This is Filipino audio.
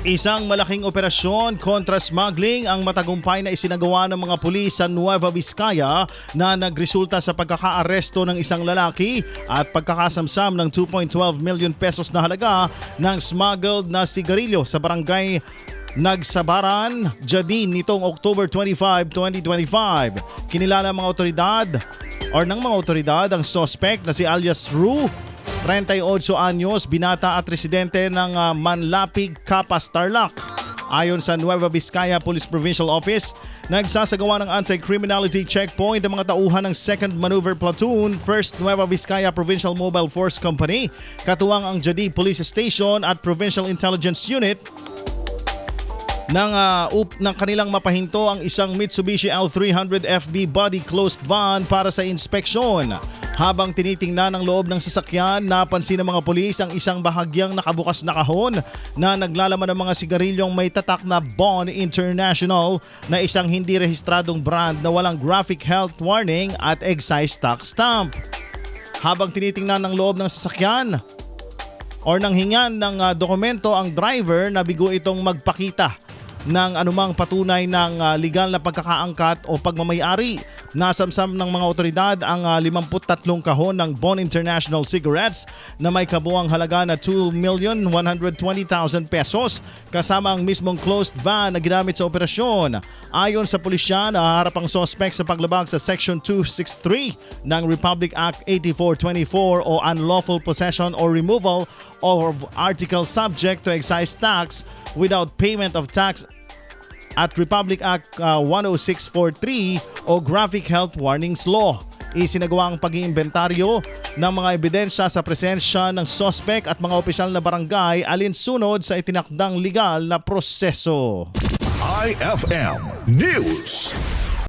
Isang malaking operasyon kontra smuggling ang matagumpay na isinagawa ng mga pulis sa Nueva Vizcaya na nagresulta sa pagkakaaresto ng isang lalaki at pagkakasamsam ng 2.12 million pesos na halaga ng smuggled na sigarilyo sa barangay Nagsabaran, Jadin nitong October 25, 2025. Kinilala ng mga otoridad or ng mga otoridad ang suspect na si alias Ru 38 anyos, binata at residente ng ah, Manlapig, Capas, Tarlac. Ayon sa Nueva Vizcaya Police Provincial Office, nagsasagawa ng anti-criminality checkpoint ang mga tauhan ng 2nd Maneuver Platoon, 1st Nueva Vizcaya Provincial Mobile Force Company, katuwang ang Jadi Police Station at Provincial Intelligence Unit ng, ah, up, ng kanilang mapahinto ang isang Mitsubishi L300 FB body closed van para sa inspeksyon. Habang tinitingnan ang loob ng sasakyan, napansin ng mga pulis ang isang bahagyang nakabukas na kahon na naglalaman ng mga sigarilyong may tatak na Bond International na isang hindi rehistradong brand na walang graphic health warning at excise tax stamp. Habang tinitingnan ang loob ng sasakyan, or nang hingan ng ah, dokumento ang driver na bigo itong magpakita ng anumang patunay ng ah, legal na pagkakaangkat o pagmamayari. Nasamsam ng mga otoridad ang ah, 53 kahon ng Bon International Cigarettes na may kabuang halaga na 2,120,000 pesos kasama ang mismong closed van na ginamit sa operasyon. Ayon sa pulisya, naharap ang sospek sa paglabag sa Section 263 ng Republic Act 8424 o Unlawful Possession or Removal of Article Subject to Excise Tax without payment of tax at Republic Act uh, 10643 o Graphic Health Warnings Law. Isinagawa ang pag-iimbentaryo ng mga ebidensya sa presensya ng sospek at mga opisyal na barangay alinsunod sa itinakdang legal na proseso. IFM News.